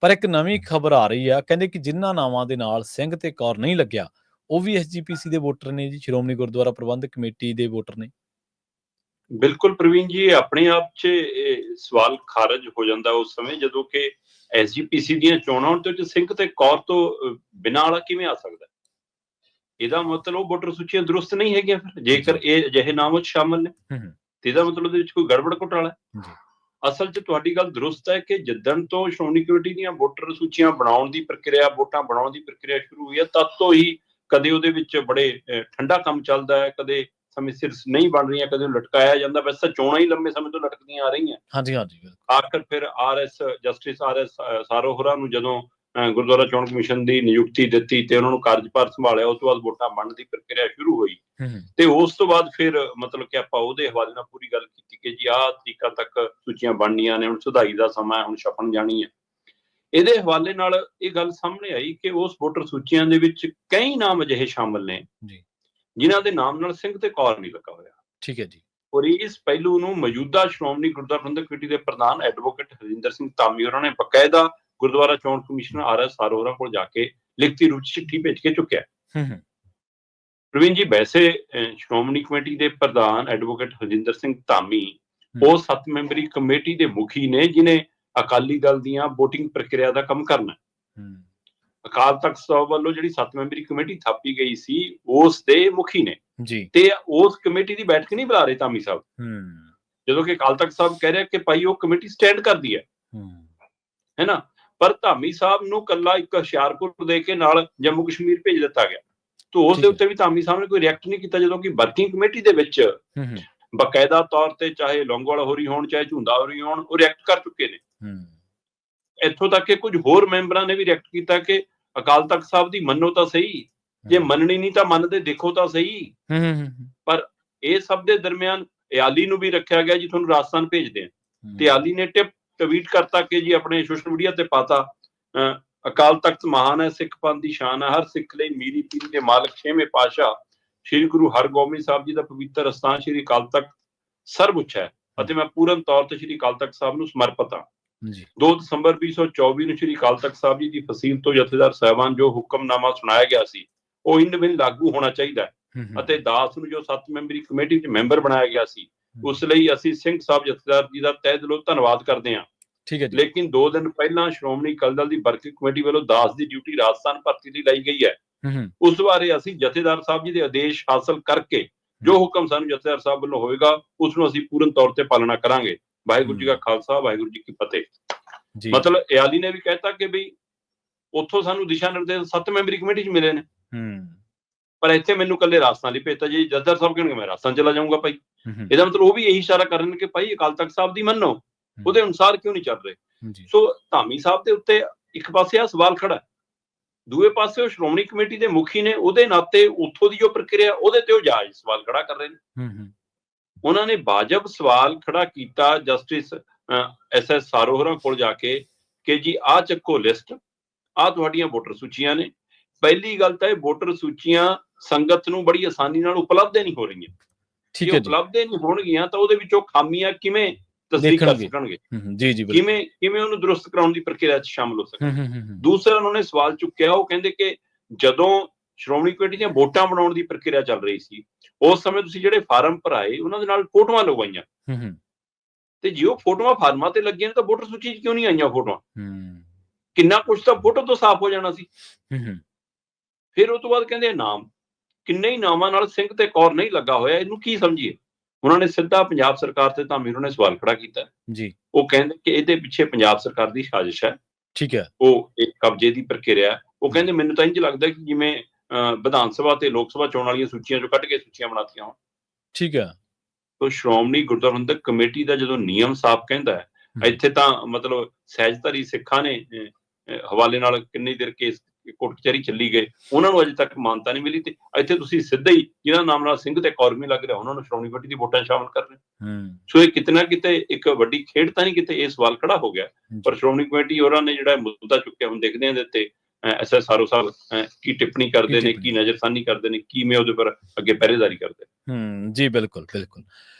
ਪਰ ਇੱਕ ਨਵੀਂ ਖਬਰ ਆ ਰਹੀ ਆ ਕਹਿੰਦੇ ਕਿ ਜਿਨ੍ਹਾਂ ਨਾਵਾਂ ਦੇ ਨਾਲ ਸਿੰਘ ਤੇ ਕੌਰ ਨਹੀਂ ਲੱਗਿਆ ਉਹ ਵੀ ਐਸਜੀਪੀਸੀ ਦੇ ਵੋਟਰ ਨੇ ਜੀ ਸ਼੍ਰੋਮਣੀ ਗੁਰਦੁਆਰਾ ਪ੍ਰਬੰਧਕ ਕਮੇਟੀ ਦੇ ਵੋਟਰ ਨੇ। ਬਿਲਕੁਲ ਪ੍ਰਵੀਨ ਜੀ ਆਪਣੇ ਆਪ 'ਚ ਇਹ ਸਵਾਲ ਖਾਰਜ ਹੋ ਜਾਂਦਾ ਉਸ ਸਮੇਂ ਜਦੋਂ ਕਿ ਐਸਜੀਪੀਸੀ ਦੀਆਂ ਚੋਣਾਂ ਹੋਣ ਤੇ ਸਿੰਘ ਤੇ ਕੌਰ ਤੋਂ ਬਿਨਾਂ ਵਾਲਾ ਕਿਵੇਂ ਆ ਸਕਦਾ? ਇਹਦਾ ਮਤਲਬ ਉਹ ਵੋਟਰ ਸੂਚੀਆਂ ਦਰੁਸਤ ਨਹੀਂ ਹੈਗੀਆਂ ਫਿਰ ਜੇਕਰ ਇਹ ਅਜਿਹੇ ਨਾਮ ਉਹ 'ਚ ਸ਼ਾਮਲ ਨੇ ਹੂੰ ਹੂੰ। ਤੇ ਇਹਦਾ ਮਤਲਬ ਉਹਦੇ ਵਿੱਚ ਕੋਈ ਗੜਬੜ ਘੁਟਾਲਾ ਹੈ? ਜੀ। ਅਸਲ 'ਚ ਤੁਹਾਡੀ ਗੱਲ ਦਰੁਸਤ ਹੈ ਕਿ ਜਿੱਦਣ ਤੋਂ ਸ਼੍ਰੋਮਣੀ ਕਮੇਟੀ ਦੀਆਂ ਵੋਟਰ ਸੂਚੀਆਂ ਬਣਾਉਣ ਦੀ ਪ੍ਰਕਿਰਿਆ ਵੋਟਾਂ ਬਣਾਉਣ ਦੀ ਪ੍ਰਕਿਰਿਆ ਸ਼ੁਰੂ ਹੋਈ ਹੈ ਤਦ ਤੋਂ ਹੀ ਕਦੇ ਉਹਦੇ ਵਿੱਚ ਬੜੇ ਠੰਡਾ ਕੰਮ ਚੱਲਦਾ ਹੈ ਕਦੇ ਸਮੇਂ ਸਿਰ ਨਹੀਂ ਬਣ ਰਹੀਆਂ ਕਦੇ ਲਟਕਾਇਆ ਜਾਂਦਾ ਵੈਸੇ ਚੋਣਾਂ ਹੀ ਲੰਮੇ ਸਮੇਂ ਤੋਂ ਲਟਕਦੀਆਂ ਆ ਰਹੀਆਂ। ਹਾਂਜੀ ਹਾਂਜੀ ਬਿਲਕੁਲ। ਆਖਰ ਫਿਰ ਆਰਐਸ ਜਸਟਿਸ ਆਰਐਸ ਸਾਰੋਹਰਾ ਨੂੰ ਜਦੋਂ ਗੁਰਦੁਆਰਾ ਚੋਣ ਕਮਿਸ਼ਨ ਦੀ ਨਿਯੁਕਤੀ ਦਿੱਤੀ ਤੇ ਉਹਨਾਂ ਨੂੰ ਕਾਰਜਭਾਰ ਸੰਭਾਲਿਆ ਉਸ ਤੋਂ ਬਾਅਦ ਵੋਟਾਂ ਬਣਨ ਦੀ ਪ੍ਰਕਿਰਿਆ ਸ਼ੁਰੂ ਹੋਈ। ਤੇ ਉਸ ਤੋਂ ਬਾਅਦ ਫਿਰ ਮਤਲਬ ਕਿ ਆਪਾਂ ਉਹਦੇ ਹਵਾਲੇ ਨਾਲ ਪੂਰੀ ਗੱਲ ਕੀਤੀ। ਕਿ ਜੀ ਆਹ ਤਰੀਕਾਂ ਤੱਕ ਸੂਚੀਆਂ ਬਣਨੀਆਂ ਨੇ ਹੁਣ ਸੁਧਾਈ ਦਾ ਸਮਾਂ ਹੈ ਹੁਣ ਛਪਣ ਜਾਣੀ ਹੈ। ਇਹਦੇ ਹਵਾਲੇ ਨਾਲ ਇਹ ਗੱਲ ਸਾਹਮਣੇ ਆਈ ਕਿ ਉਸ ਵੋਟਰ ਸੂਚੀਆਂ ਦੇ ਵਿੱਚ ਕਈ ਨਾਮ ਅਜਿਹੇ ਸ਼ਾਮਲ ਨੇ ਜੀ। ਜਿਨ੍ਹਾਂ ਦੇ ਨਾਮ ਨਾਲ ਸਿੰਘ ਤੇ ਕੌਰ ਨਹੀਂ ਲੱਗਾ ਹੋਇਆ। ਠੀਕ ਹੈ ਜੀ। ਔਰ ਇਸ ਪਹਿਲੂ ਨੂੰ ਮੌਜੂਦਾ ਸ਼੍ਰੋਮਣੀ ਗੁਰਦੁਆਰਾ ਪ੍ਰਬੰਧਕ ਕਮੇਟੀ ਦੇ ਪ੍ਰਧਾਨ ਐਡਵੋਕੇਟ ਹਰਿੰਦਰ ਸਿੰਘ ਧਾਮੀ ਹੋਰਾਂ ਨੇ ਬਕਾਇਦਾ ਗੁਰਦੁਆਰਾ ਚੋਣ ਕਮਿਸ਼ਨਰ ਆਰ ਐਸ ਸਾਰੋਰਾ ਕੋਲ ਜਾ ਕੇ ਲਿਖਤੀ ਰੂਪ 'ਚ ਚਿੱਠੀ ਭੇਜ ਕੇ ਚੁੱਕਿਆ। ਹੂੰ ਹੂੰ। ਪ੍ਰਵੀਨ ਜੀ ਵੈਸੇ ਸ਼੍ਰੋਮਣੀ ਕਮੇਟੀ ਦੇ ਪ੍ਰਧਾਨ ਐਡਵੋਕੇਟ ਹਰਜਿੰਦਰ ਸਿੰਘ ਧਾਮੀ। ਉਹ ਸੱਤ ਮੈਂਬਰੀ ਕਮੇਟੀ ਦੇ ਮੁਖੀ ਨੇ ਜਿਨੇ ਅਕਾਲੀ ਦਲ ਦੀਆਂ VOTING ਪ੍ਰਕਿਰਿਆ ਦਾ ਕੰਮ ਕਰਨਾ ਅਕਾਲ ਤਖਤ ਸਾਹਿਬ ਵੱਲੋਂ ਜਿਹੜੀ ਸੱਤ ਮੈਂਬਰੀ ਕਮੇਟੀ ਥਾਪੀ ਗਈ ਸੀ ਉਸ ਦੇ ਮੁਖੀ ਨੇ। ਜੀ। ਤੇ ਉਸ ਕਮੇਟੀ ਦੀ ਬੈਠਕ ਨਹੀਂ ਬੁਲਾ ਰਹੇ ਧਾਮੀ ਸਾਹਿਬ। ਹੂੰ। ਜਦੋਂ ਕਿ ਅਕਾਲ ਤਖਤ ਸਾਹਿਬ ਕਹਿ ਰਿਹਾ ਕਿ ਭਾਈ ਉਹ ਕਮੇਟੀ ਸਟੈਂਡ ਕਰਦੀ ਹੈ। ਹੂੰ। ਹੈਨਾ ਪਰ ਧਾਮੀ ਸਾਹਿਬ ਨੂੰ ਕੱਲਾ ਇੱਕ ਹੁਸ਼ਿਆਰਪੁਰ ਦੇ ਕੇ ਨਾਲ ਜੰਮੂ ਕਸ਼ਮੀਰ ਭੇਜ ਦਿੱਤਾ ਗਿਆ। ਤੋਂ ਉਸ ਦੇ। ਉੱਤੇ ਵੀ ਧਾਮੀ ਸਾਹਿਬ ਨੇ ਕੋਈ ਰਿਐਕਟ ਨਹੀਂ ਕੀਤਾ ਜਦੋਂ ਕਿ ਵਰਕਿੰਗ ਕਮੇਟੀ ਦੇ ਵਿੱਚ ਬਕਾਇਦਾ ਤੌਰ ਤੇ ਚਾਹੇ ਲੌਂਗੋਵਾਲ ਹੋਰੀ ਹੋਣ ਚਾਹੇ ਝੁੰਦਾ ਹੋਰੀ ਹੋਣ ਉਹ ਰਿਐਕਟ ਕਰ ਚੁੱਕੇ ਨੇ। ਇੱਥੋਂ ਤੱਕ ਕਿ ਕੁਝ ਹੋਰ ਮੈਂਬਰਾਂ ਨੇ ਵੀ ਰਿਐਕਟ ਕੀਤਾ ਕਿ ਅਕਾਲ ਤਖਤ ਸਾਹਿਬ ਦੀ ਮੰਨੋ ਤਾਂ ਸਹੀ ਜੇ ਮੰਨਣੀ ਨਹੀਂ ਤਾਂ ਮੰਨਦੇ ਦੇਖੋ ਤਾਂ ਸਹੀ। ਹੂੰ ਇਹ ਸਭ ਦੇ ਦਰਮਿਆਨ ਇਆਲੀ ਨੂੰ ਵੀ ਰੱਖਿਆ ਗਿਆ ਜੀ ਤੁਹਾਨੂੰ ਰਾਜਸਥਾਨ ਭੇਜਦੇ ਆ ਤੇ ਇਆਲੀ ਨੇ ਟਿਪ ਟਵੀਟ ਕਰਤਾ ਕਿ ਜੀ ਆਪਣੇ ਸੋਸ਼ਲ ਮੀਡੀਆ ਤੇ ਪਾਤਾ ਅਕਾਲ ਤਖਤ ਮਹਾਨ ਹੈ ਸਿੱਖ ਪੰਥ ਦੀ ਸ਼ਾਨ ਹੈ ਹਰ ਸਿੱਖ ਲਈ ਮੀਰੀ ਪੀਰੀ ਦੇ ਮਾਲਕ ਛੇਵੇਂ ਪਾਤਸ਼ਾਹ ਸ੍ਰੀ ਗੁਰੂ ਹਰਗੋਬਿੰਦ ਸਾਹਿਬ ਜੀ ਦਾ ਪਵਿੱਤਰ ਅਸਥਾਨ ਸ੍ਰੀ ਅਕਾਲ ਤਖਤ ਸਰਵਉੱਚ ਹੈ ਅਤੇ ਮੈਂ ਪੂਰਨ ਤੌਰ ਤੇ ਸ੍ਰੀ ਅਕਾਲ ਤਖਤ ਸਾਹਿਬ ਨੂੰ ਸਮਰਪਿਤ ਹਾਂ। ਜੀ। 2 ਦਸੰਬਰ 2024 ਨੂੰ ਸ੍ਰੀ ਅਕਾਲ ਤਖਤ ਸਾਹਿਬ ਜੀ ਦੀ ਫਸੀਲ ਤੋਂ ਜਥੇਦਾਰ ਸਾਹਿਬਾਨ ਜੋ ਹੁਕਮਨਾਮਾ ਸੁਣਾਇਆ ਗਿਆ ਸੀ ਉਹ ਇਨ ਬਿਨ ਲਾਗੂ ਹੋਣਾ ਚਾਹੀਦਾ ਅਤੇ ਦਾਸ ਨੂੰ ਜੋ ਸੱਤ ਮੈਂਬਰੀ ਕਮੇਟੀ ਵਿੱਚ ਮੈਂਬਰ ਬਣਾਇਆ ਗਿਆ ਸੀ ਉਸ ਲਈ ਅਸੀਂ ਸਿੰਘ ਸਾਹਿਬ ਜਥੇਦਾਰ ਜੀ ਦਾ ਤਹਿ ਦਿਲੋਂ ਧੰਨਵਾਦ ਕਰਦੇ ਹਾਂ। ਠੀਕ ਹੈ ਜੀ। ਲੇਕਿਨ 2 ਦਿਨ ਪਹਿਲਾਂ ਸ਼੍ਰੋਮਣੀ ਅਕਾਲੀ ਦਲ ਦੀ ਵਰਕਿੰਗ ਕਮੇਟੀ ਵੱਲੋਂ ਦਾਸ ਦੀ ਡਿਊਟੀ ਰਾਜਸਥਾਨ ਭਰਤੀ ਲਈ ਲਈ ਗਈ ਹੈ। ਉਸ ਬਾਰੇ ਅਸੀਂ ਜਥੇਦਾਰ ਸਾਹਿਬ ਜੀ ਦੇ ਆਦੇਸ਼ ਹਾਸਲ ਕਰਕੇ ਜੋ ਹੁਕਮ ਸਾਨੂੰ ਜਥੇਦਾਰ ਸਾਹਿਬ ਵੱਲੋਂ ਹੋਏਗਾ ਉਸ ਨੂੰ ਅਸੀਂ ਪੂਰਨ ਤੌਰ ਤੇ ਪਾਲਣਾ ਕਰਾਂਗੇ। ਵਾਹਿਗੁਰੂ ਜੀ ਕਾ ਖਾਲਸਾ ਵਾਹਿਗੁਰੂ ਜੀ ਕੀ ਫਤਿਹ। ਜੀ। ਮਤਲਬ ਇਆਲੀ ਨੇ ਵੀ ਕਹਿਤਾ ਕਿ ਵੀ ਉੱਥੋਂ ਸਾਨੂੰ ਦਿਸ਼ਾ ਨਿਰਦੇਸ਼ ਸੱਤ ਮੈਂਬਰੀ ਕਮੇਟੀ 'ਚ ਮਿਲੇ ਨੇ। ਹੂੰ। ਪਰ ਇੱਥੇ ਮੈਨੂੰ ਕੱਲੇ ਰਾਜਸਥਾਨ ਲਈ ਭੇਜਤਾ ਜੀ। ਜਥੇਦਾਰ ਸਾਹਿਬ ਕਹਿਣਗੇ ਮੈਂ ਰਾਜਸਥਾਨ ਚਲਾ ਜਾਊਂਗਾ ਭਾਈ। ਇਹਦਾ ਮਤਲਬ ਉਹ ਵੀ ਇਹੀ ਇਸ਼ਾਰਾ ਕਰ ਰਹੇ ਨੇ ਕਿ ਭਾਈ ਅਕਾਲ ਤਖਤ ਸਾਹਿਬ ਦੀ ਮੰਨੋ। ਉਹਦੇ ਅਨੁਸਾਰ ਕਿਉਂ ਨਹੀਂ ਚੱਲ ਰਹੇ? ਸੋ ਧਾਮੀ ਸਾਹਿਬ ਦੇ ਉੱਤੇ ਇੱਕ ਪਾਸੇ ਆ ਸਵਾਲ ਖੜਾ। ਦੂਏ ਪਾਸੇ ਉਹ ਸ਼੍ਰੋਮਣੀ ਕਮੇਟੀ ਦੇ ਮੁਖੀ ਨੇ ਉਹਦੇ ਨਾਤੇ ਉੱਥੋਂ ਦੀ ਜੋ ਪ੍ਰਕਿਰਿਆ ਉਹਦੇ ਤੇ ਉਹ ਜਾਇਜ਼ ਸਵਾਲ ਖੜਾ ਕਰ ਰਹੇ ਨੇ। ਉਹਨਾਂ ਨੇ ਵਾਜਬ ਸਵਾਲ ਖੜਾ ਕੀਤਾ ਜਸਟਿਸ ਐਸ ਐਸ ਸਾਰੋਹਰਾ ਕੋਲ ਜਾ ਕੇ ਕਿ ਜੀ ਆਹ ਚੱਕੋ ਲਿਸਟ ਆਹ ਤੁਹਾਡੀਆਂ ਵੋਟਰ ਸੂਚੀਆਂ ਨੇ। ਪਹਿਲੀ ਗੱਲ ਤਾਂ ਇਹ ਵੋਟਰ ਸੂਚੀਆਂ ਸੰਗਤ ਨੂੰ ਬੜੀ ਆਸਾਨੀ ਨਾਲ ਉਪਲਬਧ ਨਹੀਂ ਹੋ ਰਹੀਆਂ। ਠੀਕ ਹੈ ਜੀ। ਉਪਲਬਧ ਨਹੀਂ ਹੋਣਗੀਆਂ ਤਾਂ ਉਹਦੇ ਵਿੱਚੋਂ ਖਾਮੀਆਂ ਕਿਵੇਂ ਤਸਦੀਕ ਕਰ। ਸਕਣਗੇ। ਜੀ ਜੀ ਕਿਵੇਂ ਕਿਵੇਂ ਉਹਨੂੰ ਦਰੁਸਤ ਕਰਾਉਣ ਦੀ ਪ੍ਰਕਿਰਿਆ 'ਚ ਸ਼ਾਮਲ ਹੋ ਸਕਣ ਹੂੰ ਹੂੰ? ਹੂੰ ਹੂੰ ਦੂਸਰਾ ਉਹਨਾਂ ਨੇ ਸਵਾਲ ਚੁੱਕਿਆ ਉਹ ਕਹਿੰਦੇ ਕਿ ਜਦੋਂ ਸ਼੍ਰੋਮਣੀ ਕਮੇਟੀ ਦੀਆਂ ਵੋਟਾਂ ਬਣਾਉਣ ਦੀ ਪ੍ਰਕਿਰਿਆ ਚੱਲ ਰਹੀ ਸੀ ਉਸ ਸਮੇਂ ਤੁਸੀਂ ਜਿਹੜੇ ਫਾਰਮ ਭਰਾਏ ਉਹਨਾਂ ਦੇ ਨਾਲ ਫੋਟੋਆਂ ਲਗਵਾਈਆਂ। ਤੇ ਜੇ ਉਹ ਫੋਟੋਆਂ ਫਾਰਮਾਂ ਤੇ ਲੱਗੀਆਂ ਤਾਂ ਵੋਟਰ ਸੂਚੀ 'ਚ ਕਿਉਂ ਨਹੀਂ ਆਈਆਂ ਫੋਟੋਆਂ? ਕਿੰਨਾ ਕੁਝ ਤਾਂ ਫੋਟੋ ਤੋਂ ਸਾਫ਼ ਹੋ ਜਾਣਾ ਸੀ। ਫਿਰ ਉਸ ਤੋਂ ਬਾਅਦ ਕਹਿੰਦੇ ਨਾਮ। ਕਿੰਨੇ ਹੀ ਨਾਮਾਂ ਨਾਲ ਸਿੰਘ ਤੇ ਕੌਰ ਨਹੀਂ ਲੱਗਾ ਹੋਇਆ ਇਹਨੂੰ ਕੀ ਸਮਝੀਏ? ਉਹਨਾਂ ਨੇ ਸਿੱਧਾ ਪੰਜਾਬ ਸਰਕਾਰ ਤੇ ਧਾਮੀ ਹੋਰਾਂ ਨੇ ਸਵਾਲ ਖੜਾ ਕੀਤਾ। ਜੀ। ਉਹ ਕਹਿੰਦੇ ਕਿ ਇਹਦੇ ਪਿੱਛੇ ਪੰਜਾਬ ਸਰਕਾਰ ਦੀ ਸਾਜ਼ਿਸ਼ ਹੈ। ਠੀਕ ਹੈ। ਉਹ ਇੱਕ ਕਬਜ਼ੇ ਦੀ ਪ੍ਰਕਿਰਿਆ। ਉਹ ਕਹਿੰਦੇ ਮੈਨੂੰ ਤਾਂ ਇੰਜ ਲੱਗਦਾ ਕਿ ਜਿਵੇਂ ਵਿਧਾਨ ਸਭਾ ਤੇ ਲੋਕ ਸਭਾ ਚੋਣ ਵਾਲੀਆਂ ਸੂਚੀਆਂ ਚੋਂ ਕੱਢ ਕੇ ਸੂਚੀਆਂ ਬਣਾਤੀਆਂ ਹੋਣ। ਠੀਕ ਹੈ। ਤੋਂ ਸ਼੍ਰੋਮਣੀ ਗੁਰਦੁਆਰਾ ਕਮੇਟੀ ਦਾ ਜਦੋਂ ਨਿਯਮ ਸਾਫ਼ ਕਹਿੰਦਾ ਹੈ। ਇੱਥੇ ਤਾਂ ਮਤਲਬ ਸਹਿਜਧਾਰੀ ਸਿੱਖਾਂ ਨੇ ਹਵਾਲੇ ਨਾਲ ਕਿੰਨੀ ਦੇਰ ਕੇਸ ਕੋਰਟ ਕਚਹਿਰੀ ਚੱਲੀ ਗਏ ਉਹਨਾਂ ਨੂੰ ਅਜੇ ਤੱਕ ਮਾਨਤਾ ਨਹੀਂ ਮਿਲੀ ਤੇ ਇੱਥੇ ਤੁਸੀਂ ਸਿੱਧਾ ਹੀ ਜਿਹਨਾਂ ਨਾਮ ਨਾਲ ਸਿੰਘ ਤੇ ਕੌਰਮੀ ਲੱਗ ਰਿਹਾ ਉਹਨਾਂ ਨੂੰ ਸ਼੍ਰੋਮਣੀ ਕਮੇਟੀ ਦੀ ਵੋਟਾਂ ਸ਼ਾਮਲ ਕਰ ਰਹੇ ਹੋ। ਸੋ ਇਹ ਕਿਤਨਾ ਕਿਤੇ ਇੱਕ ਵੱਡੀ ਖੇਡ ਤਾਂ ਨਹੀਂ ਕਿਤੇ ਇਹ ਸਵਾਲ ਖੜਾ ਹੋ ਗਿਆ ਪਰ ਸ਼੍ਰੋਮਣੀ ਕਮੇਟੀ ਹੋਰਾਂ ਨੇ ਜਿਹੜਾ ਮੁੱਦਾ ਚੁੱਕਿਆ ਹੁਣ ਦੇਖਦੇ ਹਾਂ ਇਹਦੇ ਤੇ ਐਸ ਐਸ ਆਰਓ ਸਾਹਿਬ ਕੀ ਟਿੱਪਣੀ ਕਰਦੇ ਨੇ? ਕੀ ਨਜ਼ਰਸਾਨੀ ਕਰਦੇ ਨੇ ਕਿਵੇਂ ਉਹਦੇ ਪਰ ਅੱਗੇ ਪਹਿਰੇਦਾਰੀ ਕਰਦੇ। ਹੂੰ ਜੀ ਬਿਲਕੁਲ ਬਿਲਕੁਲ